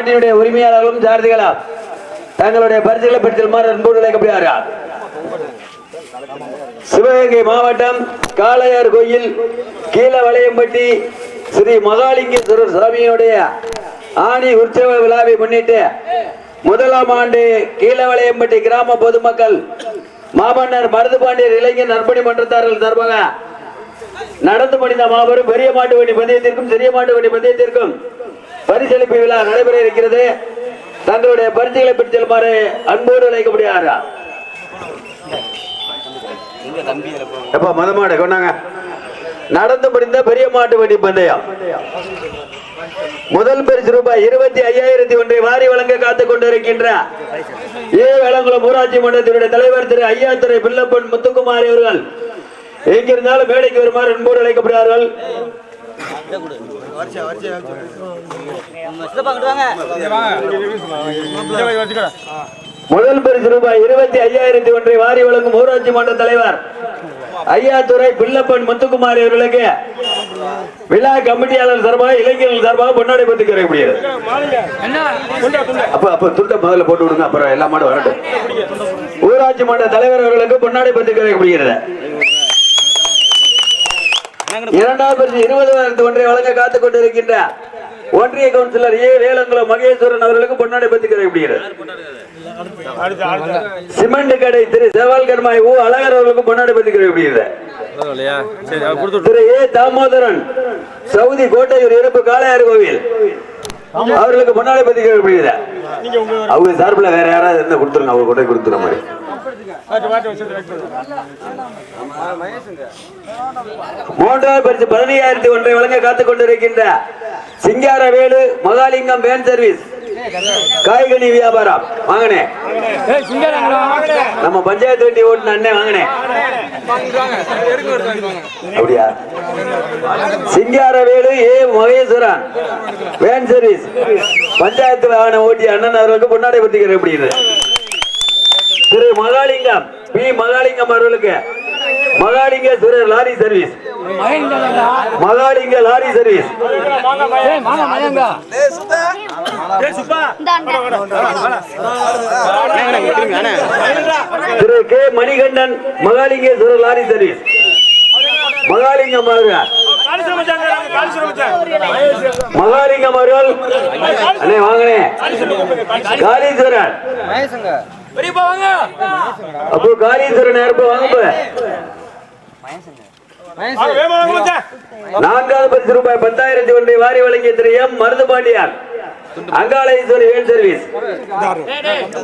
நாட்டினுடைய உரிமையாளர்களும் சாரதிகளா தங்களுடைய பரிசுகளை பெற்றுமாறு அன்போடு அழைக்கப்படுகிறார்கள்? சிவகங்கை மாவட்டம் காளையார் கோயில் கீழவளையம்பட்டி ஸ்ரீ மகாலிங்கேஸ்வரர் சுவாமியுடைய ஆணி உற்சவ விழாவை முன்னிட்டு முதலாம் ஆண்டு கீழவளையம்பட்டி கிராம பொதுமக்கள் மாமன்னர் மருதுபாண்டியர் இளைஞர் நற்பணி மன்றத்தார்கள் சார்பாக நடந்து முடிந்த மாபெரும் பெரிய மாட்டு வண்டி பந்தயத்திற்கும் சிறிய மாட்டு வண்டி பந்தயத்திற்கும் பரிசளிப்பு விழா நடைபெற இருக்கிறது. தங்களுடைய பரிசுகளை பெற்று செல்லுமாறு அன்போடு அழைக்கப்படுகிறார்? எப்ப மதமாட கொண்டாங்க. நடந்து முடிந்த பெரிய மாட்டு வண்டி பந்தயம். முதல் பரிசு ரூபாய் இருபத்தி ஐயாயிரத்தி ஒன்றை வாரி வழங்க காத்துக் கொண்டிருக்கின்ற ஏ வேளங்குளம் ஊராட்சி மன்றத்தினுடைய தலைவர் திரு ஐயாத்துறை பிள்ளப்பன் முத்துக்குமாரி அவர்கள். எங்கிருந்தாலும் மேடைக்கு வருமாறு அன்போடு அழைக்கப்படுகிறார்கள். முதல் பரிசு ரூபாய் இருபத்தி ஐயாயிரத்தி ஒன்றை வாரி வழங்கும் ஊராட்சி மன்ற தலைவர் ஐயாத்துறை பிள்ளப்பன் முத்துக்குமாரி அவர்களுக்கு விழா கமிட்டியாளர் சார்பாக இளைஞர்கள் சார்பாக பொன்னாடை பற்றி கிடைக்கக்கூடியது அப்ப அப்ப துண்டை முதல்ல போட்டு விடுங்க அப்புறம் எல்லா மாடும் வரட்டும். ஊராட்சி மன்ற தலைவர் அவர்களுக்கு பொன்னாடை பற்றி கிடைக்கப்படுகிறது இரண்டாவது பரிசு இருபதாயிரத்து ஒன்றை வழங்க காத்துக் கொண்டிருக்கின்ற ஒன்றிய கவுன்சிலர் ஏ. வேலங்குளம் மகேஸ்வரன் அவர்களுக்கு பொன்னாடை பற்றி கிடைக்கப்படுகிறது சிமெண்ட் கடை திரு செவால் கர்மாய் ஊ அழகர் அவர்களுக்கு பொன்னாடை அவர் கொடுத்து திரு ஏ. தாமோதரன் சவுதி கோட்டையூர் இருப்பு காளையார் கோவில். அவர்களுக்கு முன்னாலே பத்தி கேட்கப்படுகிறது அவங்க சார்பில் வேற யாராவது இருந்தா கொடுத்துருங்க அவங்க கொண்டே கொடுத்துற மாதிரி. மூன்றாவது பரிசு பதினையாயிரத்தி ஒன்றை வழங்க காத்துக் கொண்டிருக்கின்ற சிங்காரவேலு மகாலிங்கம் வேன் சர்வீஸ் காய்கனி வியாபாரம். வாங்கினே நம்ம பஞ்சாயத்து வண்டி ஓட்டுன அண்ணே வாங்கினே அப்படியா? Singaravelu A Maheswaran. Van service panchayat வாகன ஓட்டிய அண்ணன் அவர்களுக்கு பொன்னாடை பத்தி கிடைக்கப்படுகிறது திரு மகாலிங்கம் பி மகாலிங்கம் அவர்களுக்கு. Mahalingeswarar lorry service. Mahalinga lorry service. திரு K Manikandan Mahalingeswarar lorry service. Mahalingam அவர்கள் மகாலிங்கம் அவர்கள் அண்ணே வாங்கினே காளீஸ்வரன் அப்போ காளீஸ்வரன் யாருப்பா வாங்க நான்காவது பரிசு ரூபாய் பத்தாயிரத்தி ஒன்றை வாரி வழங்கிய திரு எம் மருதுபாண்டியார் அங்காளேஸ்வரி வேல் சர்வீஸ்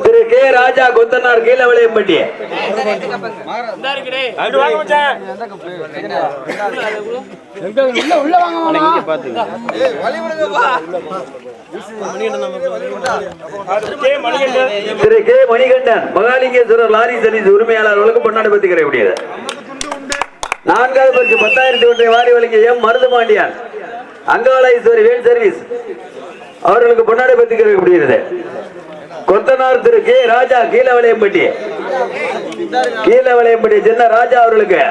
திரு கே ராஜா கொத்தனார் கீழவளையம்பட்டி திரு K Manikandan Mahalingeswarar lorry service உரிமையாளர்களுக்கு பொன்னாடு பத்தி கிடையாது நான்காவது பரிசு பத்தாயிரத்தி ஒன்றை வாரி வழங்கிய எம். மருதுபாண்டியார். அங்காளேஸ்வரி வேல் சர்வீஸ். அவர்களுக்கு பொன்னாடை பத்தி கிடைக்கப்படுகிறது கொத்தனார் திரு கே. ராஜா கீழவளையம்பட்டி. கீழவளையம்பட்டி சின்ன ராஜா அவர்களுக்கு.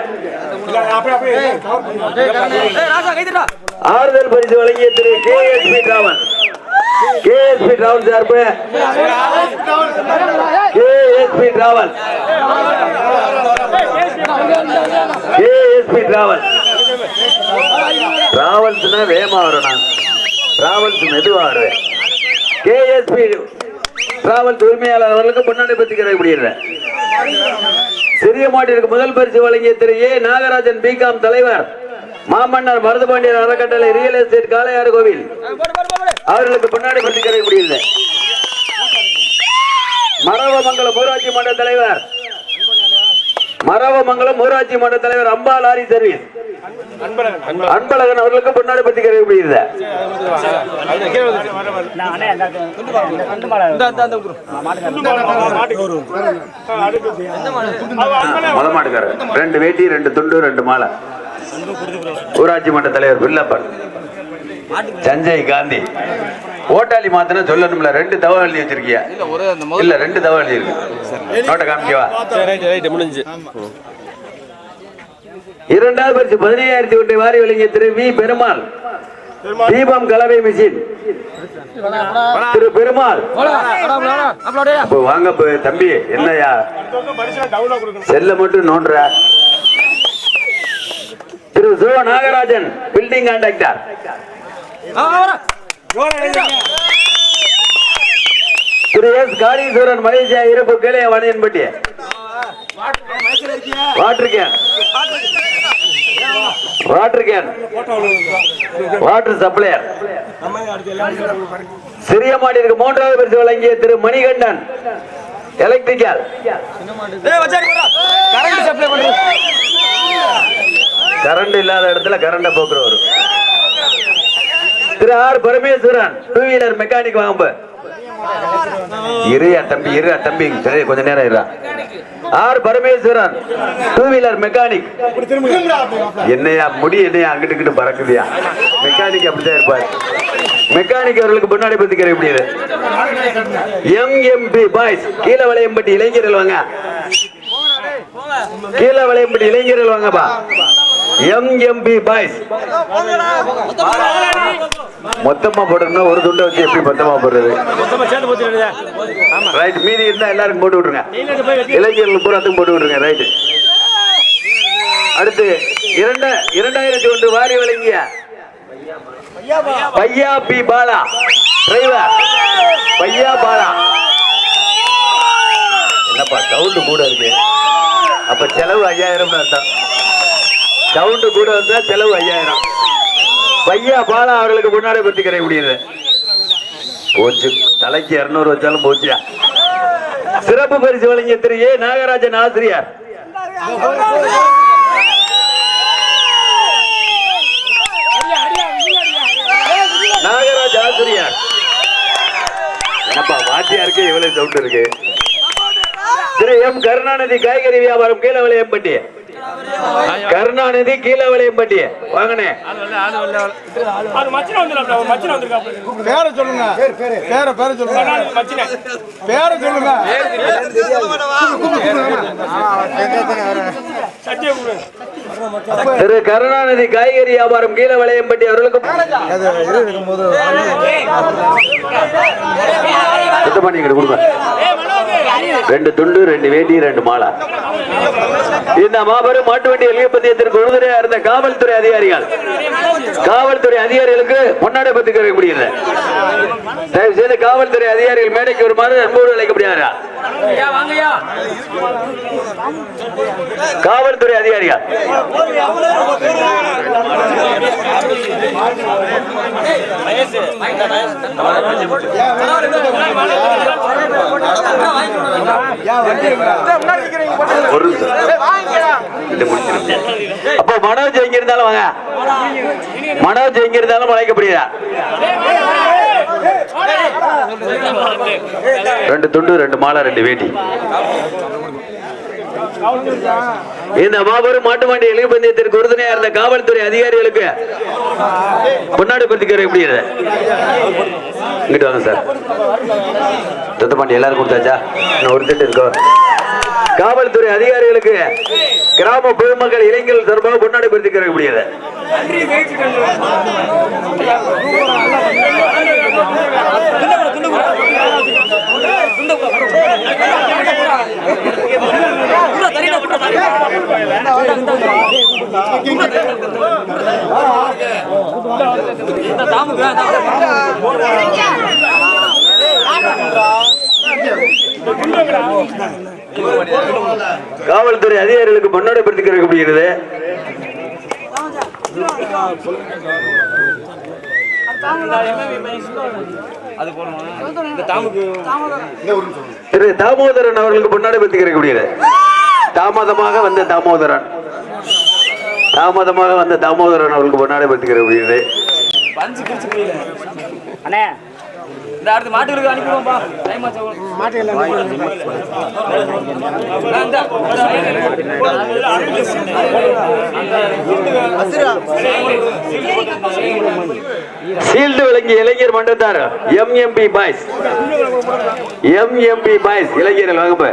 ஆறுதல் பரிசு வழங்கிய திரு K. S. P. Ravan K. S. P. Ravan சார்பு. K. S. P. Ravan ASP S Ravan டிராவல்ஸ்னா வேகமா வரணும் டிராவல்ஸ் மெதுவா வருவேன் கேஎஸ்பி டிராவல்ஸ் உரிமையாளர் அவர்களுக்கு முன்னாடி பத்தி கிடைக்கப்படுகிறது சிறிய மாட்டிற்கு முதல் பரிசு வழங்கிய திரு ஏ. நாகராஜன் பிகாம் தலைவர். மாமன்னர் மருதுபாண்டியர் அறக்கட்டளை ரியல் எஸ்டேட் காளையார் கோவில். அவர்களுக்கு முன்னாடி பத்தி கிடைக்கப்படுகிறது மரவமங்கலம் ஊராட்சி மன்ற தலைவர். மரவமங்கலம் ஊராட்சி மன்ற தலைவர் அம்பா லாரி சர்வீஸ். அன்பழகன் அவர்களுக்கு முன்னாடி பத்தி கிடைக்கப்படுகிறது முத மாட்டுக்காரு ரெண்டு வேட்டி ரெண்டு துண்டு ரெண்டு மாலை. ஊராட்சி மன்ற தலைவர் பில்லப்பன் சஞ்சய் காந்தி. ஓட்டாளி மாத்தினா சொல்லணும்ல ரெண்டு தவ எழுதி வச்சிருக்கியா? இல்ல ரெண்டு தவ எழுதி இருக்கு. நோட்டை காமிக்கவா? முடிஞ்சு இரண்டாவது பரிசு பதினையாயிரத்தி ஒன்றை வாரி வழங்கிய திரு வி. பெருமாள். தீபம் கலவை மிஷின். திரு பெருமாள். வாங்க தம்பி என்னய்யா செல்ல மட்டும் நோண்டுற. திரு சிவ நாகராஜன் பில்டிங் கான்ட்ராக்டர் திரு எஸ் காளீஸ்வரன் மலேசியா இருப்பு கிளை Vaniyanpatti water can water can water supplier சிறிய மாட்டிற்கு மூன்றாவது பரிசு வழங்கிய திரு மணிகண்டன். எலக்ட்ரிக்கல் கரண்ட் இல்லாத இடத்துல கரண்ட போக்குறவர். திரு R Parameswaran two wheeler mechanic வாங்க இருயா தம்பி இருயா தம்பி. சரி கொஞ்ச நேரம் இருடா. R Parameswaran two wheeler mechanic என்னையா முடி என்னையா அங்கிட்டு இங்கிட்டு பறக்குதியா? மெக்கானிக் அப்படிதான் இருப்பாரு. மெக்கானிக் அவர்களுக்கு முன்னாடி பத்திக்கிற எப்படி எம்எம்பி பாய்ஸ் கீழே வளையம்பட்டி இளைஞர்கள் வாங்க. கீழே வளையம்பட்டி இளைஞர்கள் வாங்கப்பா. MMB boys. மொத்தமா போடணும்னா ஒரு துண்டை வச்சு எப்படி மொத்தமா போடுறது? ரைட் மீதி இருந்தா எல்லாருக்கும் போட்டு விட்டுருங்க. நீங்க பூரா வெட்டி இளைஞர்கள் பூராத்துக்கும் போட்டு விட்டுருங்க ரைட் அடுத்து இரண்ட இரண்டாயிரத்தி ஒன்று வாரி வழங்கிய பையா பி பாலா டிரைவர் பையா பாலா. என்னப்பா சவுண்டு கூட இருக்கு. அப்ப செலவு ஐயாயிரம் தான் சவுண்டு கூட வந்தா செலவு ஐயாயிரம். பையா பாலா அவர்களுக்கு முன்னாடி பத்தி கிடைக்க முடியுது போச்சு. தலைக்கு இருநூறு வச்சாலும் போச்சியா சிறப்பு பரிசு வழங்கிய திரு ஏ நாகராஜன் ஆசிரியர். நாகராஜ் ஆசிரியர். என்னப்பா வாத்தியாருக்கு இவ்வளவு சவுண்ட் இருக்கு. திரு எம் கருணாநிதி காய்கறி வியாபாரம் கீழே விளையம்பட்டி. கருணாநிதி கீழே விளையம்பட்டி வாங்கண்ணே பேரை சொல்லுங்க பேரை பேரை சொல்லுங்க மச்சின பேரை சொல்லுங்க திரு கருணாநிதி காய்கறி வியாபாரம் கீழே விளையம்பட்டி அவர்களுக்கு பண்ணிக்கிட்டு கொடுங்க ரெண்டு துண்டு ரெண்டு வேட்டி ரெண்டு மாலை. இந்த மாபெரும் மாட்டு வண்டி எல்லைப்பத்தியத்திற்கு உறுதுணையா இருந்த காவல்துறை அதிகாரிகள். காவல்துறை அதிகாரிகளுக்கு முன்னாடி பத்தி முடியல. தயவு செய்து காவல்துறை அதிகாரிகள் மேடைக்கு வருமாறு அன்போடு அழைக்கப்படுகிறார்கள். காவல்துறை அதிகாரிகள் ஒரு நிமிஷம். மனோஜ் எங்க இருந்தாலும் வாங்க. மனோஜ் எங்க இருந்தாலும் அழைக்கப்படுகிறா ரெண்டு துண்டு ரெண்டு மாலை ரெண்டு வேட்டி. இந்த மாபெரும் மாட்டு வண்டி இளைப்பந்தயத்திற்கு உறுதுணையா இருந்த காவல்துறை அதிகாரிகளுக்கு முன்னாடி பத்திக்கிற எப்படி இங்கிட்டு வாங்க சார். சுத்தப்பாண்டி எல்லாரும் கொடுத்தாச்சா? இன்னும் ஒரு திட்டு இருக்கோ? காவல்துறை அதிகாரிகளுக்கு கிராம பொதுமக்கள் இளைஞர்கள் சார்பாக முன்னாடி படுத்தி முடியாது காவல்துறை அதிகாரிகளுக்கு முன்னாடி படுத்தி திரு தாமோதரன் அவர்களுக்கு முன்னாடி பத்தி முடிகிறது தாமதமாக வந்த தாமோதரன். தாமதமாக வந்த தாமோதரன் அவர்களுக்கு முன்னாடி பத்தி முடிகிறது அண்ணே இந்த அடுத்து மாட்டுகளுக்கு அனுப்பிடுவோம்ப்பா. டைம் ஆச்சு சீல்டு விளங்கிய இளைஞர் மன்றத்தார் எம்எம்பி பாய்ஸ் எம்எம்பி பாய்ஸ் இளைஞர்கள் வகுப்பு.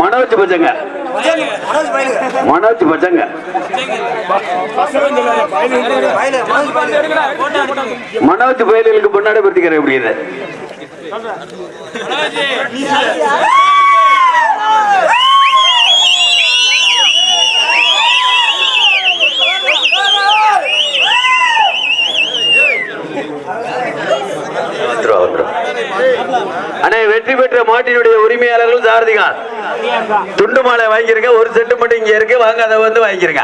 மனோஜ் பச்சங்க மனோஜ் பஜங்க. மனோஜ் பயலுக்கு பொன்னாடை படுத்திக்கிறேன் எப்படி இது? அண்ணே வெற்றி பெற்ற மாட்டினுடைய உரிமையாளர்கள் சாரதிகான் துண்டு மாலை வாங்கிருங்க ஒரு செட்டு மட்டும் இங்க இருக்கு வாங்க அதை வந்து வாங்கிருங்க.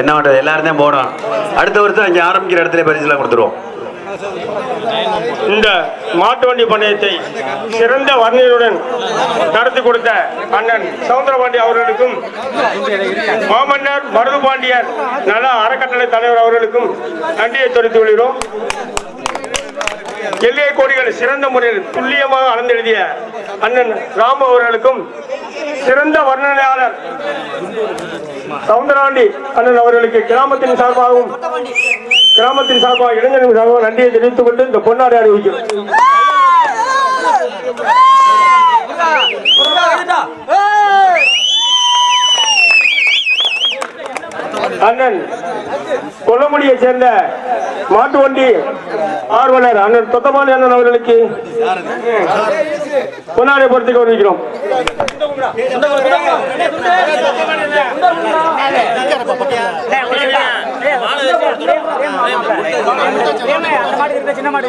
என்ன பண்றது எல்லாரும் தான் போனோம் அடுத்த வருஷம் அங்க ஆரம்பிக்கிற இடத்துல பரிசுலாம் கொடுத்துருவோம். இந்த மாட்டு வண்டி பந்தயத்தை சிறந்த வர்ணனையுடன் நடத்தி கொடுத்த அண்ணன் சவுந்தரபாண்டி அவர்களுக்கும் மாமன்னர் மருது பாண்டியர் நல அறக்கட்டளை தலைவர் அவர்களுக்கும் நன்றியை தெரிவித்துக் கொள்கிறோம். எல்லை கோடிகள் சிறந்த முறையில் துல்லியமாக அளந்தெழுதிய அண்ணன் ராம் அவர்களுக்கும் சிறந்த வர்ணனையாளர் சவுந்தராண்டி அண்ணன் அவர்களுக்கு கிராமத்தின் சார்பாகவும் கிராமத்தின் சார்பாக இளைஞர்கள் சார்பாக நன்றியை தெரிவித்துக் கொண்டு இந்த பொன்னாடை அறிவிக்கிறோம். அண்ணன் கொல்லமுடியை சேர்ந்த மாட்டு வண்டி ஆர்வலர் அண்ணன் தொத்தமானி அண்ணன் அவர்களுக்கு பொன்னாடை பொறுத்து கௌரவிக்கிறோம். சின்ன மாடு.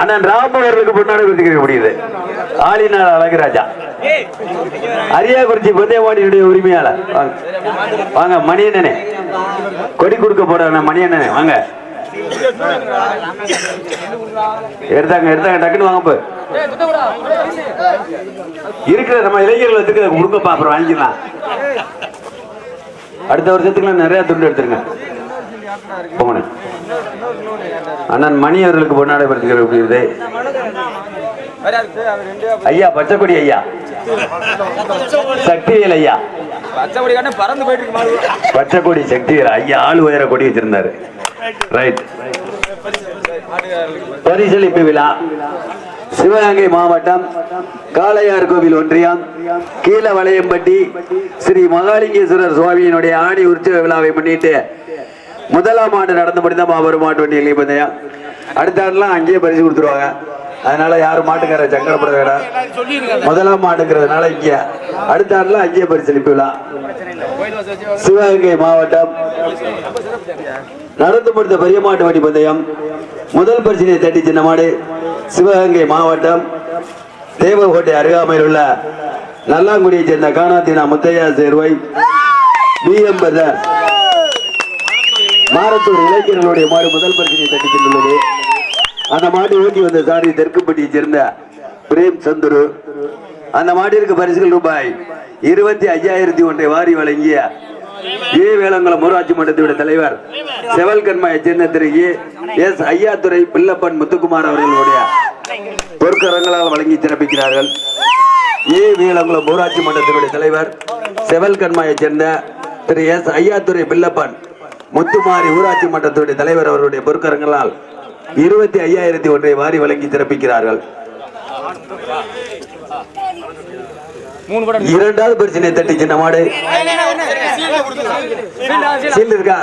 அண்ணன் ராம் அவர்களுக்கு பொன்னாடை முடியுது. ஆளினார் அழகுராஜா அரியாக்குறிச்சி பந்தயமாடியுடைய உரிமையாளர். வாங்க. வாங்க மணியண்ணனே. கொடி கொடுக்க போற மணியண்ணனே. வாங்க. எடுத்தாங்க எடுத்தாங்க டக்குன்னு வாங்க போ இருக்கிற நம்ம இளைஞர்கள் வச்சுக்க கொடுக்கப்பா அப்புறம் வாங்கிக்கலாம். அடுத்த வருஷத்துக்குலாம் நிறைய துண்டு எடுத்துருங்க. அண்ணன் மணி அவர்களுக்கு பொன்னாடை ஐயா பச்சைக்கொடி ஐயா. சக்திவேல் ஐயா. பச்சைக்கொடி சக்திவேல் ஐயா ஆள் உயர கொடி வச்சிருந்தாரு. ரைட் பரிசளிப்பு விழா. சிவகங்கை மாவட்டம் காளையார் கோவில் ஒன்றியம் கீழவளையம்பட்டி ஸ்ரீ மகாலிங்கேஸ்வரர் சுவாமியினுடைய ஆணி உற்சவ விழாவை முன்னிட்டு முதலாம் ஆண்டு நடந்து முடிந்த மாபெரும் மாட்டு வண்டி எல்லை பந்தயம் அடுத்த ஆண்டுலாம் அங்கேயே பரிசு கொடுத்துருவாங்க. அதனால யாரும் மாட்டுக்கார சங்கடப்பட வேண்டாம். முதலாம் மாட்டுங்கிறதுனால இங்கே. அடுத்த ஆண்டுலாம் அங்கேயே பரிசு அளிப்பிடலாம் சிவகங்கை மாவட்டம். நடந்து முடிந்த பெரிய மாட்டு வண்டி பந்தயம். முதல் பரிசினை தட்டி சின்ன மாடு. சிவகங்கை மாவட்டம். தேவகோட்டை அருகாமையில் உள்ள நல்லாங்குடியைச் சேர்ந்த காணாத்தினா முத்தையா சேர்வை. பி எம் பதர் மாரத்தூர் இளைஞர்களுடைய மாடு முதல் பரிசினை தட்டி சென்றுள்ளது அந்த மாடு ஓட்டி வந்த சாரி தெற்குப்பட்டியைச் சேர்ந்த பிரேம் சந்துரு. அந்த மாட்டிற்கு பரிசுகள் ரூபாய் இருபத்தி ஐயாயிரத்தி ஒன்றை வாரி வழங்கிய ஏ வேளங்குளம் ஊராட்சி மன்றத்தினுடைய தலைவர் செவல் சேர்ந்த திரு ஏ எஸ் ஐயாத்துறை பில்லப்பன் முத்துக்குமார் அவர்களுடைய பொற்கரங்களால் வழங்கி சிறப்பிக்கிறார்கள். ஏ வேளங்குளம் ஊராட்சி மன்றத்தினுடைய தலைவர் செவல் சேர்ந்த திரு எஸ் ஐயாத்துறை பில்லப்பன் முத்துமாரி ஊராட்சி மன்றத்துடைய தலைவர் அவருடைய பொற்கரங்களால் இருபத்தி ஐயாயிரத்தி ஒன்றை வாரி வழங்கி சிறப்பிக்கிறார்கள். இரண்டாவது பிரச்சனை தட்டி சின்ன மாடு. சீல் இருக்கா?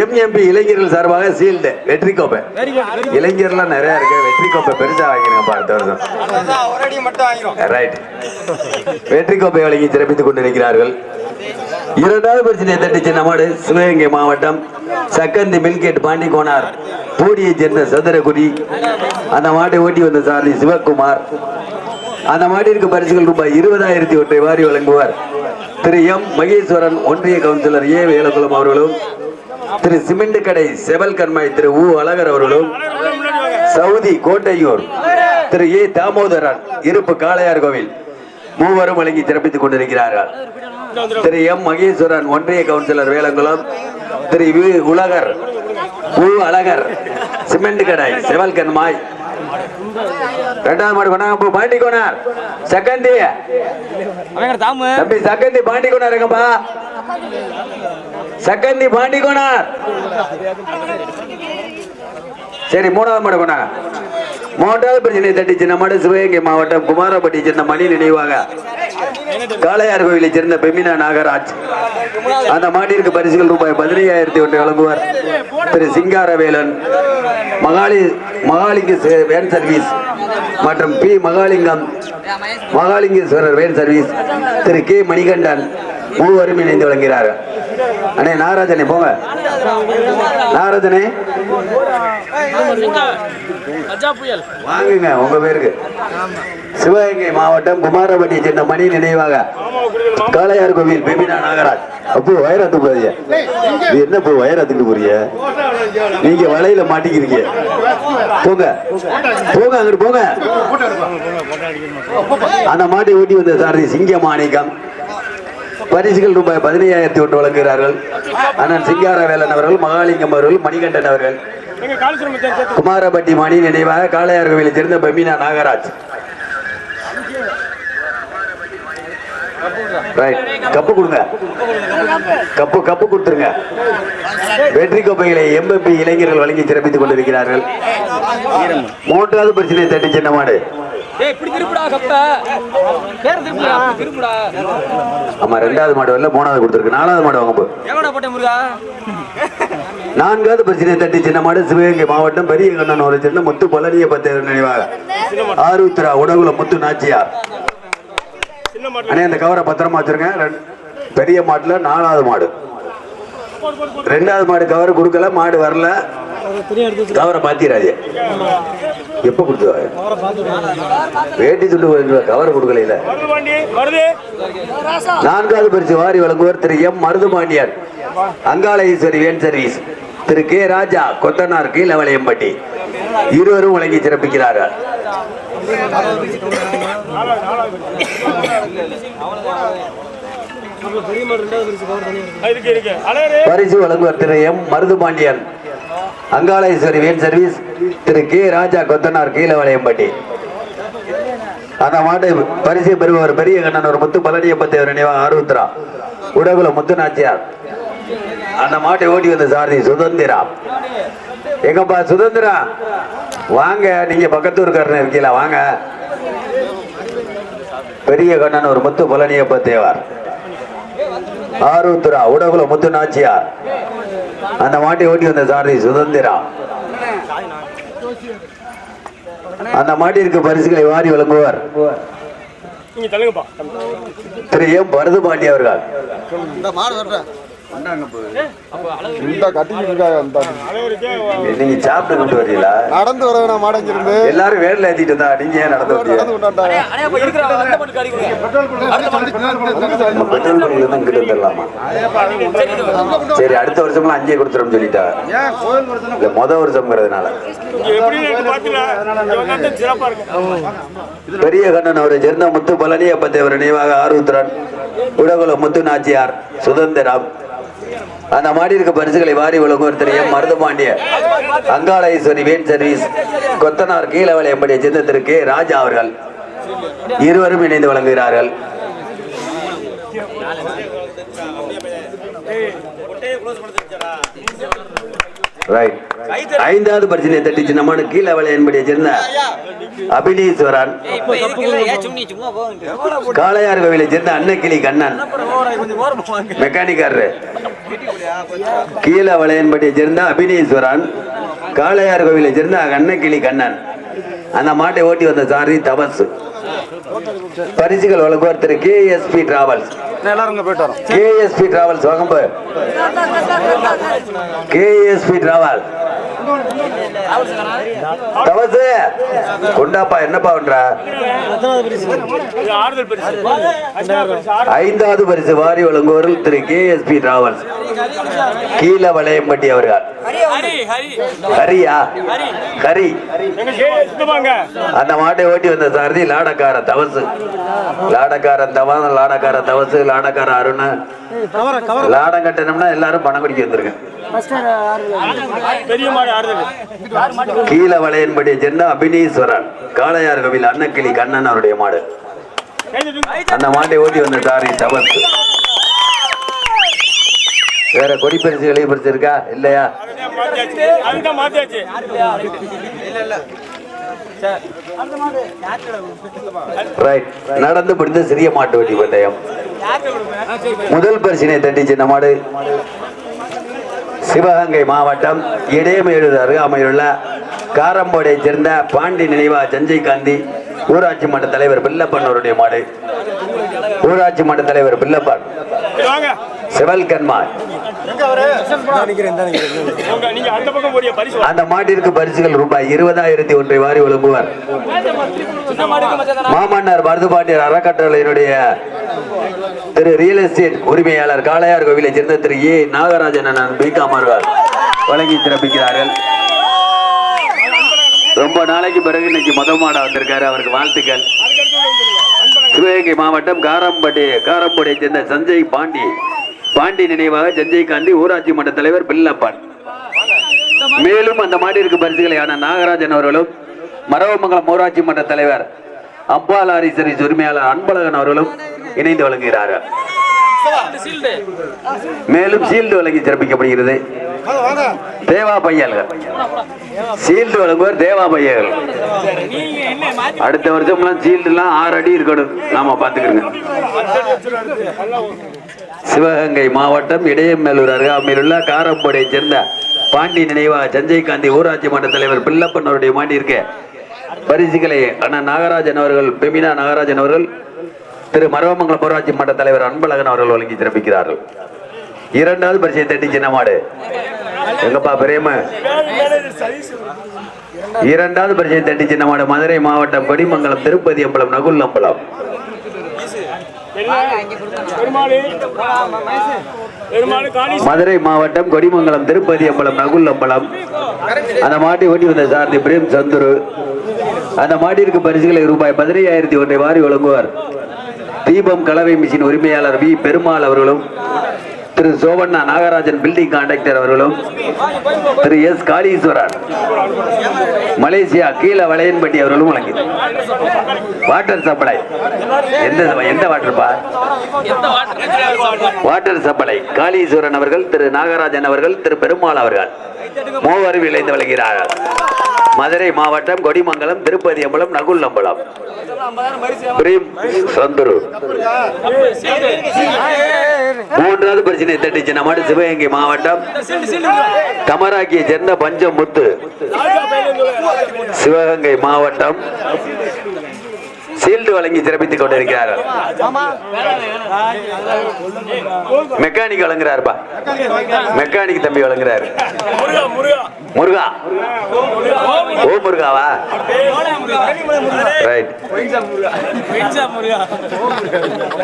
எம்எம்பி இளைஞர்கள் சார்பாக சீல்டு வெற்றி கோப்பை. இளைஞர்லாம் நிறைய இருக்கு. வெற்றி கோப்பை பெருசா வாங்கிருங்க அடுத்த வருஷம். ரைட் வெற்றி கோப்பை வழங்கி சிறப்பித்துக் கொண்டிருக்கிறார்கள். இரண்டாவது பிரச்சனையை தட்டிச்சு சின்ன மாடு சிவகங்கை மாவட்டம் சக்கந்தி மில்கேட் பாண்டிகோனார் பூடியைச் சேர்ந்த சதுரகுடி. அந்த மாட்டை ஓட்டி வந்த சாரதி சிவகுமார். அந்த மாட்டிற்கு பரிசுகள் ரூபாய் இருபதாயிரத்தி ஒன்றை வாரி வழங்குவார். திரு எம் மகேஸ்வரன் ஒன்றிய கவுன்சிலர் ஏ வேலகுலம் அவர்களும் திரு சிமெண்ட் கடை செவல் கண்மாய் திரு உ அழகர் அவர்களும் Saudi Kottaiyur Thiru A Damodaran இருப்பு காளையார் கோவில். மூவரும் வழங்கி சிறப்பித்துக் கொண்டிருக்கிறார்கள். திரு எம் மகேஸ்வரன் ஒன்றிய கவுன்சிலர் வேலங்குளம் திரு வி. உலகர் உ. அழகர் சிமெண்ட் கடை செவல்கன் மாய். ரெண்டாவது மாடு கொண்டாங்க போ பாண்டி கோனார் சக்கந்தி. அவன் தாமு தம்பி சக்கந்தி பாண்டி கோனார் எங்கப்பா? சக்கந்தி பாண்டி கோனார். சரி மூணாவது மாடு கொண்டாங்க. மூன்றாவது பிரச்சனை தட்டி சின்ன மாடு சிவகங்கை மாவட்டம் குமாரப்பட்டி சின்ன மணி நினைவாக காளையார் கோவிலை சேர்ந்த பெமினா நாகராஜ். அந்த மாட்டிற்கு பரிசுகள் ரூபாய் பதினையாயிரத்தி ஒன்று வழங்குவார். திரு சிங்காரவேலன் மகாலி மகாலிங்க வேன் சர்வீஸ் மற்றும் P Mahalingam Mahalingeswarar van service. திரு கே மணிகண்டன் மூவரும் இணைந்து வழங்குகிறார்கள் அண்ணே நாகராஜனே போங்க. நாகராஜனே. வாங்குங்க உங்க பேருக்கு. சிவகங்கை மாவட்டம் குமாரப்பட்டி சின்ன மணி நினைவாக காளையார் கோவில் பெமினா நாகராஜ். அப்போ வைரத்து போறிய. இது என்ன போ வைரத்துக்கு போறிய? நீங்க வலையில மாட்டிக்கிறீங்க. போங்க. போங்க அங்கிட்டு போங்க. அந்த மாட்டை ஓட்டி வந்த சாரதி சிங்க மாணிக்கம் பரிசுகள் ரூபாய் பதினையாயிரத்தி ஒன்று வழங்குகிறார்கள். அண்ணன் சிங்காரவேலன் அவர்கள் மகாலிங்கம் அவர்கள் மணிகண்டன் அவர்கள். குமாரபட்டி மணி நினைவாக காளையார் கோவிலை சேர்ந்த பமீனா நாகராஜ். ரைட் கப்பு கொடுங்க. கப்பு கப்பு கொடுத்துருங்க. வெற்றி கோப்பைகளை எம்பி இளைஞர்கள் வழங்கி சிறப்பித்துக் கொண்டிருக்கிறார்கள். மூன்றாவது பிரச்சனை தட்டி சின்ன மாடு. ஏய் இப்படி திருப்புடா கப்ப பேர் திருப்புடா அப்படி திருப்புடா. ஆமா ரெண்டாவது மாடு வரல மூணாவது கொடுத்துருக்கு நாலாவது மாடு வாங்க போ. எவடா போட்ட முருகா? நான்காவது பிரச்சனை தட்டி சின்ன மாடு சிவகங்கை மாவட்டம் பெரிய கண்ணன் ஒரு சின்ன முத்து பழனிய பத்தேவர் நினைவாக. ஆருத்ரா உடகுல முத்து நாச்சியார். அண்ணே அந்த கவரை பத்திரமா வச்சிருங்க. பெரிய மாட்டுல நாலாவது மாடு. ரெண்டாவது மாடு கவர் கொடுக்கல மாடு வரல. கவரை மாத்திராது. எப்ப கொடுத்து வேட்டி துண்டு கவர் கொடுக்கல நான்காவது பரிசு வாரி வழங்குவர் திரு M Maruthupandiyan Angaleswari van service. திரு கே ராஜா கொத்தனார் கீழவளையம்பட்டி. இருவரும் வழங்கி சிறப்பிக்கிறார்கள். பரிசு வழங்குவர் திரு M Maruthupandiyan. Angaleswari van service திரு கே ராஜா கொத்தனார் கீழவளையம்பட்டி. அந்த மாட்டை பரிசு பெறுபவர் பெரிய கண்ணன் ஒரு முத்து பழனியப்பத்தேவர் நினைவாக ஆருத்ரா. உடகுல முத்து நாச்சியார். அந்த மாட்டை ஓடி வந்த சாரதி சுதந்திரா. எங்கப்பா சுதந்திரா? வாங்க நீங்க பக்கத்தூர்காரன் இருக்கீங்களா? வாங்க. பெரிய கண்ணன் ஒரு முத்து பழனியப்பத்தேவார். ஆருத்ரா உடகுல முத்து நாச்சியார் அந்த மாட்டை ஓட்டி வந்த சாரதி சுதந்திரா. அந்த மாட்டிற்கு பரிசுகளை வாரி வழங்குவார். திரு எம் பரது பாண்டி அவர்கள் இந்த இருக்காங்க நீங்க சாப்பிட்டு கொண்டு வரீங்களா? நடந்து வர வேணாம் மாடங்கிருந்து எல்லாரும் வேலையில் ஏத்திட்டு இருந்தா நீங்க ஏன் நடந்து கொண்டாண்டாங்க பெட்ரோல் பங்க்ல தான் இங்கிட்டு வந்துடலாமா? சரி அடுத்த வருஷம்லாம் அஞ்சே கொடுத்துரும் சொல்லிட்டா. இல்ல முத வருஷம்ங்கிறதுனால. பெரிய கண்ணன் அவரை சேர்ந்த முத்து பழனி அப்பத்தேவர் நினைவாக ஆருத்ரன் உடகுல முத்து நாச்சியார் சுதந்திரம். அந்த மாடிற்கு பரிசுகளை வாரி வழங்குவர் திரு M Maruthupandiya. Angala Eswari van service. கொத்தனார் கீழவளையம்படியை சேர்ந்த திரு கே ராஜா அவர்கள். இருவரும் இணைந்து வழங்குகிறார்கள். ரைட் ஐந்தாவது பரிசினை தட்டி சின்னமான கீழவளையன்படியை சேர்ந்த அபினீஸ்வரன். இப்ப இருக்குல்ல ஏன் சும்மா சும்மா போங்க. காளையார் கோவிலை சேர்ந்த அன்னக்கிளி கண்ணன். மெக்கானிக்கர் கீழ வளையன்பட்டியை சேர்ந்த அபினேஸ்வரன். காளையார் கோவிலை சேர்ந்த அன்னக்கிளி கண்ணன். அந்த மாட்டை ஓட்டி வந்த சாரதி தபஸ் பரிசுகள் வழங்குவார் திரு கேஎஸ்பி டிராவல்ஸ். எல்லாரும் போயிட்டு வரோம். கேஎஸ்பி டிராவல்ஸ் வாங்க கேஎஸ்பி டிராவல். தபசு கொண்டாப்பா என்னப்பா ஐந்தாவது பரிசு வாரி வழங்குவவர்கள் திரு கேஎஸ்பி டிராவல்ஸ் கீழ வளையம்பட்டி அவர்கள். ஹரி ஹரி ஹரியா? ஹரி. கே அந்த மாட்டை ஓட்டி வந்த சாரதி லாடக்கார தவசு. லாடக்காரன் தவன் லாடக்கார தவசு லாடக்கார அருண். லாடம் கட்டணும்னா எல்லாரும் பணம் குடிக்க வந்திருக்கேன் பெரிய மாடு ஆறுதல். கீழே வளையன்படி சேர்ந்த அபினீஸ்வரன் காளையார் கோவில் அன்னக்கிளி கண்ணன் அவருடைய மாடு. அந்த மாட்டை ஓட்டி வந்த தாரி தபத்து வேற கொடி பரிசு இளைய பரிசு இருக்கா? இல்லையா? நடந்து முடிந்த சிறிய மாட்டு வண்டி பந்தயம். முதல் பரிசினை தட்டி சின்ன மாடு. சிவகங்கை மாவட்டம் இடையமேடு அருகாமையுள்ள காரம்போடையை சேர்ந்த பாண்டி நினைவா சஞ்சய் காந்தி ஊராட்சி மன்ற தலைவர் பில்லப்பன் மாடு. ஊராட்சி மன்ற தலைவர் பில்லப்பன் சிவல் அந்த பக்கம் போடிய பரிசு அந்த மாட்டிற்கு பரிசுகள் ரூபாய் இருபதாயிரத்தி ஒன்றை வாரி வழங்குவார் சின்ன மாடுக்கு மச்சான் மாமன்னர் மருதுபாண்டியர் அறக்கட்டளையினுடைய திரு ரியல் எஸ்டேட் உரிமையாளர் காளையார் கோவிலை சேர்ந்த திரு ஏ நாகராஜன் அண்ணன் பிகாம் அவர்கள் வழங்கி சிறப்பிக்கிறார்கள். ரொம்ப நாளைக்கு பிறகு இன்னைக்கு முத மாட வந்திருக்காரு அவருக்கு வாழ்த்துக்கள். சிவகங்கை மாவட்டம் காரம்பட்டி காரம்பட்டியை சேர்ந்த சஞ்சய் பாண்டி. பாண்டி நினைவாக சஞ்சய் காந்தி ஊராட்சி மன்ற தலைவர் பில்லப்பன் மேலும் அந்த மாட்டிற்கு பரிசுகளை. ஆன நாகராஜன் அவர்களும் மரவமங்கலம் ஊராட்சி மன்ற தலைவர் அம்பாலாரி சர்வீஸ் உரிமையாளர் அன்பழகன் அவர்களும் இணைந்து வழங்குகிறார்கள் மேலும் சீல்டு வழங்கி சிறப்பிக்கப்படுகிறது. தேவா பையல்கள். சீல்டு வழங்குவர் தேவா பையர்கள் அடுத்த வருஷம்லாம் சீல்டுலாம் ஆறு அடி இருக்கணும். நாம பாத்துக்கிறோங்க சிவகங்கை மாவட்டம் இடையமேலூர் அருகாமையிலுள்ள உள்ள சேர்ந்த பாண்டி நினைவா சஞ்சய் காந்தி ஊராட்சி மன்ற தலைவர் பில்லப்பன் அவருடைய மாண்டிற்கு பரிசுகளை அண்ணா நாகராஜன் அவர்கள் பெமினா நாகராஜன் அவர்கள் திரு மரவமங்கலம் ஊராட்சி மன்ற தலைவர் அன்பழகன் அவர்கள் வழங்கி சிறப்பிக்கிறார்கள். இரண்டாவது பரிசை தட்டி சின்ன மாடு. எங்கப்பா பிரேம? இரண்டாவது பரிசை தட்டி சின்ன மாடு மதுரை மாவட்டம் கொடிமங்கலம் திருப்பதி அம்பலம் நகுல் அம்பலம். மதுரை மாவட்டம் கொடிமங்கலம் திருப்பதி அம்பலம் நகுல் அம்பலம் அந்த மாட்டை ஓட்டி வந்த சாரதி பிரேம் சந்துரு. அந்த மாட்டிற்கு பரிசுகளை ரூபாய் பதினையாயிரத்தி ஒன்றை வாரி வழங்குவார். தீபம் கலவை மிஷின் உரிமையாளர் வி. பெருமாள் அவர்களும். திரு சோவண்ணா நாகராஜன் பில்டிங் கான்ட்ராக்டர் அவர்களும் திரு எஸ் காளீஸ்வரன் மலேசியா கீழ வளையன்பட்டி அவர்களும் வழங்கி வாட்டர் சப்ளை எந்த எந்த வாட்டர்ப்பா வாட்டர் சப்ளை காளீஸ்வரன் அவர்கள் திரு நாகராஜன் அவர்கள் திரு பெருமாள் அவர்கள். மூவரும் இணைந்து விளங்கிறார்கள் மதுரை மாவட்டம் கொடிமங்கலம் திருப்பதி அம்பலம் நகுல் அம்பலம். சந்துரு. மூன்றாவது பிரச்சனை தட்டிச்சு. நம்ம சிவகங்கை மாவட்டம். தமராக்கியை சேர்ந்த பஞ்சமுத்து. சிவகங்கை மாவட்டம். சீல்டு வழங்கி சிறப்பித்துக் கொண்டிருக்கிறார்கள் மெக்கானிக் வழங்குறாருப்பா. மெக்கானிக் தம்பி வழங்குறாரு. முருகா ஓ முருகாவா? ரைட்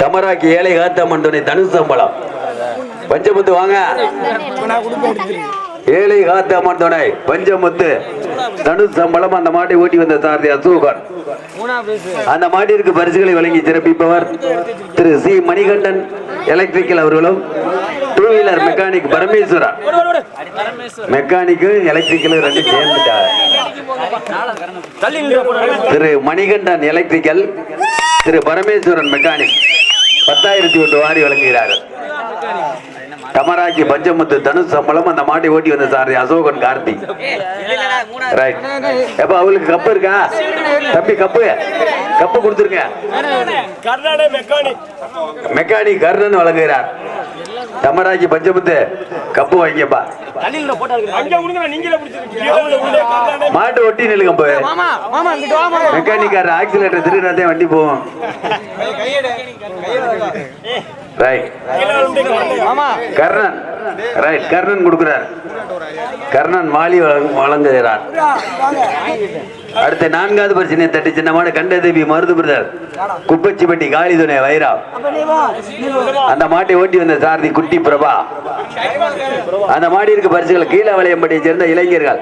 தமராக்கி ஏழை காத்தம் துணை தனுசு சம்பளம். வாங்க. ஏழை காத்தம்மன் துணை பஞ்சமுத்து தனுசு சம்பளம் அந்த மாட்டை ஓட்டி வந்த சாரதி அசோகன் அந்த மாட்டிற்கு பரிசுகளை வழங்கி சிறப்பிப்பவர் திரு சி. மணிகண்டன் எலக்ட்ரிக்கல் அவர்களும் டூ வீலர் மெக்கானிக் பரமேஸ்வரா மெக்கானிக்கு எலக்ட்ரிக்கல் ரெண்டு சேர்ந்துட்டார். திரு மணிகண்டன் எலக்ட்ரிக்கல் திரு பரமேஸ்வரன் மெக்கானிக் பத்தாயிரத்தி ஒன்று வாரி வழங்குகிறார்கள். கமராக்கி பஞ்சமுத்து தனுஷ் சம்பளம் அந்த மாட்டை ஓட்டி வந்த சாரதி அசோகன் கார்த்தி. ரைட் எப்ப அவளுக்கு கப்பு இருக்கா? தம்பி கப்பு? கப்பு கொடுத்துருங்க. மெக்கானிக். மெக்கானிக் கர்ணன் வழங்குகிறார். தமராஜி பஞ்சமுத்து கப்பு வாங்கியப்பா மாட்டு ஒட்டி நில்லு கப்பு மெக்கானிக்கார் ஆக்சிலேட்டர் திருநாத்தே வண்டி போவோம் ரைட் கர்ணன். ரைட் கர்ணன் கொடுக்கிறார். கர்ணன் வழங்கு- வழங்குகிறார். அடுத்த நான்காவது பிரச்சனை தட்டி சின்னமான கண்டதேவி மருது பிரதர். குப்பச்சிப்பட்டி காளி துணை வைரா. அந்த மாட்டை ஓட்டி வந்த சாரதி குட்டி பிரபா. அந்த மாடிற்கு பரிசுகள் கீழே வளையம்பட்டியை சேர்ந்த இளைஞர்கள்.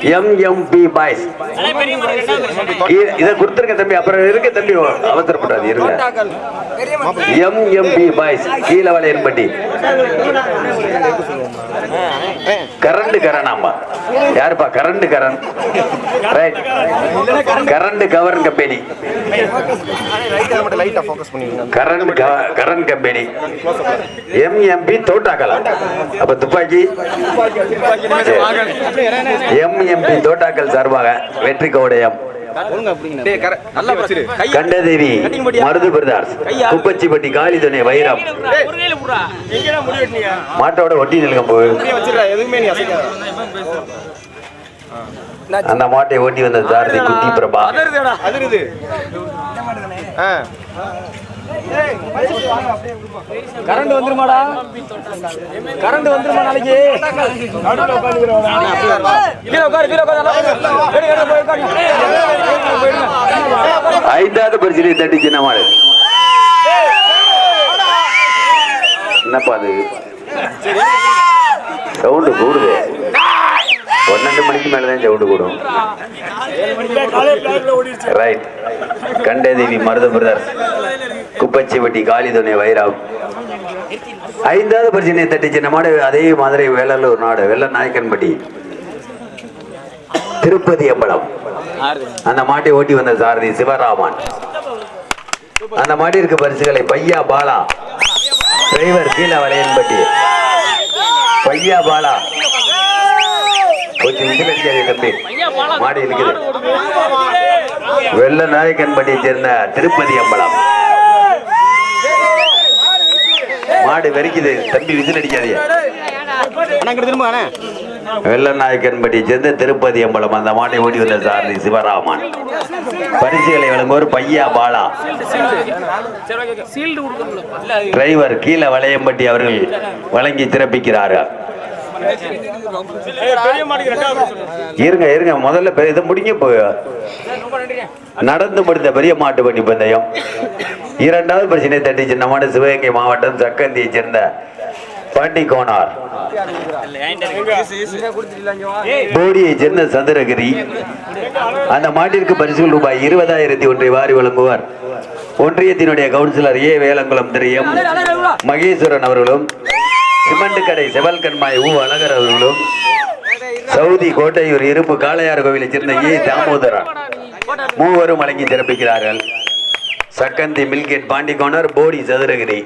MMP boys. கீழே- இதை கொடுத்துருங்க தம்பி அப்புறம் இருக்க தம்பி அவசரப்படாது இருங்க. எம்எம்பி பாய்ஸ் கீழே வளையன்பட்டி கரண்ட் கரண் ஆமா யாருப்பா current Karan? Right current govern company. Current current company. MMP தோட்டாக்கலா? அப்ப துப்பாக்கி? எம்எம்பி தோட்டாக்கல் சார்பாக வெற்றி கோடயம் கண்டதேவி மருது பிரதாஸ் குப்பச்சிப்பட்டி காளிதுணை வைரம். மாட்டோட ஒட்டி நிற்கும் போது. அந்த மாட்டை ஓட்டி வந்த சாரதி குட்டி பிரபா. கரண்ட் வந்துருமாடா? கரண்ட் வந்துருமா நாளைக்கு? கீழே உட்காரு கீழே உட்காரு. ஐந்தாவது பரிசிலை தட்டி சின்ன மாடு? என்னப்பா அது? சவுண்டு கூடுது பன்னெண்டு மணிக்கு மேலதான் சவுண்டு கூடும் ரைட் கண்டதேவி மருத பிரதர். குப்பச்சிவட்டி காளிதுணை வைராவ். ஐந்தாவது பிரச்சனை தட்டி சின்ன மாடு அதே மாதிரி வேலூர் நாடு. வெள்ள நாயக்கன்பட்டி. திருப்பதி அம்பலம். அந்த மாட்டை ஓட்டி வந்த சாரதி சிவராமன். அந்த மாட்டிற்கு பரிசுகளை. பையா பாலா. டிரைவர் கீழே வளையன்பட்டி. பையா பாலா. கொஞ்சம் விசில் அடிக்காதே தம்பி மாடி இருக்குது வெள்ள நாயக்கன்பட்டியை சேர்ந்த திருப்பதி அம்பலம். மாடு வெறிக்குது. தம்பி விசில் அடிக்காதே. வெள்ள நாயக்கன்பட்டியை சேர்ந்த திருப்பதி அம்பலம். அந்த மாட்டை ஓடி வந்த சாரதி சிவராமன். பரிசுகளை வழங்குவோர் பையா பாலா. டிரைவர் கீழே வளையம்பட்டி அவர்கள் வழங்கி சிறப்பிக்கிறார்கள். இருங்க இருங்க. முதல்ல இதை முடிங்க போய். நடந்து முடிந்த பெரிய மாட்டு வண்டி பந்தயம். இரண்டாவது பிரச்சனை தட்டி சின்ன மாடு சிவகங்கை மாவட்டம் சக்கந்தியை சேர்ந்த பாண்டி கோனார். போடியை சேர்ந்த சந்திரகிரி அந்த மாட்டிற்கு பரிசுகள் ரூபாய் இருபதாயிரத்தி ஒன்றை வாரி வழங்குவார். ஒன்றியத்தினுடைய councillor A Velangulam Thiru M Maheswaran அவர்களும் சிமெண்ட் கடை செவல் கண்மாய் ஊ அழகர் அவர்களும் சவுதி கோட்டையூர் இருப்பு காளையார் கோவிலை சேர்ந்த ஏ தாமோதரன் மூவரும் வழங்கி சிறப்பிக்கிறார்கள். சக்கந்தி மில்கேட் பாண்டிகோனர் போடி சதுரகிரி.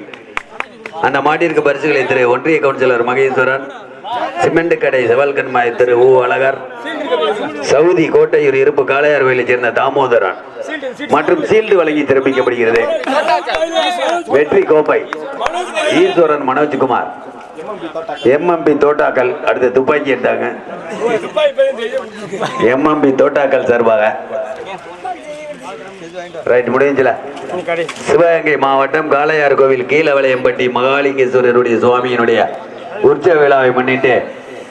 அந்த மாட்டிற்கு பரிசுகளை திரு ஒன்றிய கவுன்சிலர் மகேஸ்வரன் சிமெண்ட் கடை செவல்கண்மாய் திரு ஊ அழகர் சவுதி கோட்டையூர் இருப்பு காளையார் கோயிலை சேர்ந்த தாமோதரன். மற்றும் சீல்டு வழங்கி சிறப்பிக்கப்படுகிறது. வெற்றி கோப்பை ஈஸ்வரன் மனோஜ்குமார். எம்எம்பி தோட்டாக்கள் அடுத்து துப்பாக்கி எடுத்தாங்க. எம்எம்பி தோட்டாக்கள் சார்பாக. ரைட் முடிஞ்சுல? சிவகங்கை மாவட்டம் காளையார் கோவில் கீழவளையம்பட்டி மகாலிங்கேஸ்வரருடைய சுவாமியினுடைய உற்சவ விழாவை முன்னிட்டு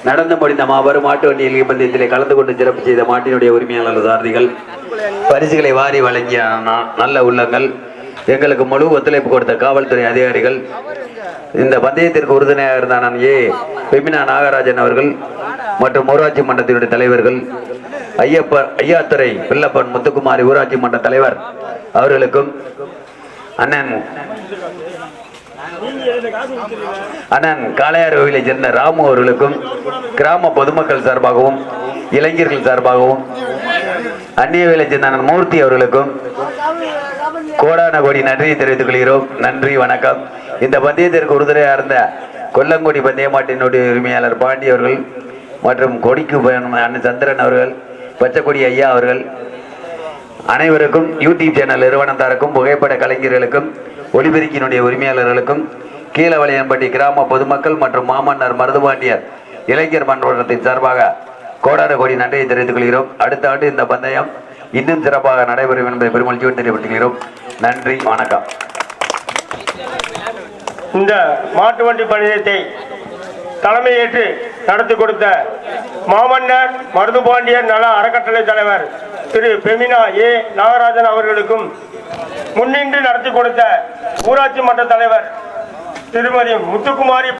நடந்து முடிந்த மாபெரும் மாட்டு வண்டியில் பந்தயத்திலே கலந்து கொண்டு சிறப்பு செய்த மாட்டினுடைய உரிமையாளர் சாரதிகள் பரிசுகளை வாரி வழங்கிய நல்ல உள்ளங்கள் எங்களுக்கு முழு ஒத்துழைப்பு கொடுத்த காவல்துறை அதிகாரிகள் இந்த பந்தயத்திற்கு உறுதுணையாக இருந்தான் ஏ. பெமினா நாகராஜன் அவர்கள் மற்றும் ஊராட்சி மன்றத்தினுடைய தலைவர்கள் ஐயப்ப ஐயாத்துறை பில்லப்பன் முத்துக்குமாரி ஊராட்சி மன்ற தலைவர் அவர்களுக்கும் அண்ணன் அண்ணன் காளையார் கோவிலை சேர்ந்த ராமு அவர்களுக்கும் கிராம பொதுமக்கள் சார்பாகவும் இளைஞர்கள் சார்பாகவும் அந்நிய வேலை சேர்ந்த அண்ணன் மூர்த்தி அவர்களுக்கும் கோடான கோடி நன்றியை தெரிவித்துக் கொள்கிறோம். நன்றி வணக்கம். இந்த பந்தயத்திற்கு உறுதுணையாக இருந்த கொல்லங்குடி பந்தய மாட்டினுடைய உரிமையாளர் பாண்டி அவர்கள் மற்றும் கொடிக்கு அண்ணன் சந்திரன் அவர்கள் பச்சைக்கொடி ஐயா அவர்கள் அனைவருக்கும் யூடியூப் சேனல் நிறுவனத்தாருக்கும் புகைப்பட கலைஞர்களுக்கும் ஒளிபெருக்கினுடைய உரிமையாளர்களுக்கும் கீழவளையம்பட்டி கிராம பொதுமக்கள் மற்றும் மாமன்னர் மருதுபாண்டியர் இளைஞர் மன்றத்தின் சார்பாக கோடான கோடி நன்றியை தெரிவித்துக் கொள்கிறோம். அடுத்த ஆண்டு இந்த பந்தயம் இன்னும் சிறப்பாக நடைபெறும் என்பதை பெருமகிழ்ச்சியோடு தெரியப்பட்டுகிறோம் நன்றி வணக்கம். இந்த மாட்டு வண்டி பணியத்தை தலைமையேற்று நடத்தி கொடுத்த மாமன்னர் மருதுபாண்டியர் நல அறக்கட்டளை தலைவர் திரு பெமினா ஏ. நாகராஜன் அவர்களுக்கும் முன்னின்று நடத்தி கொடுத்த ஊராட்சி மன்ற தலைவர் திருமதி முத்துக்குமாரி